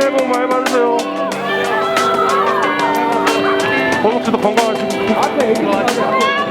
새해 복 많이 받으세요. 버벅스도 건강하시고. 아, 네.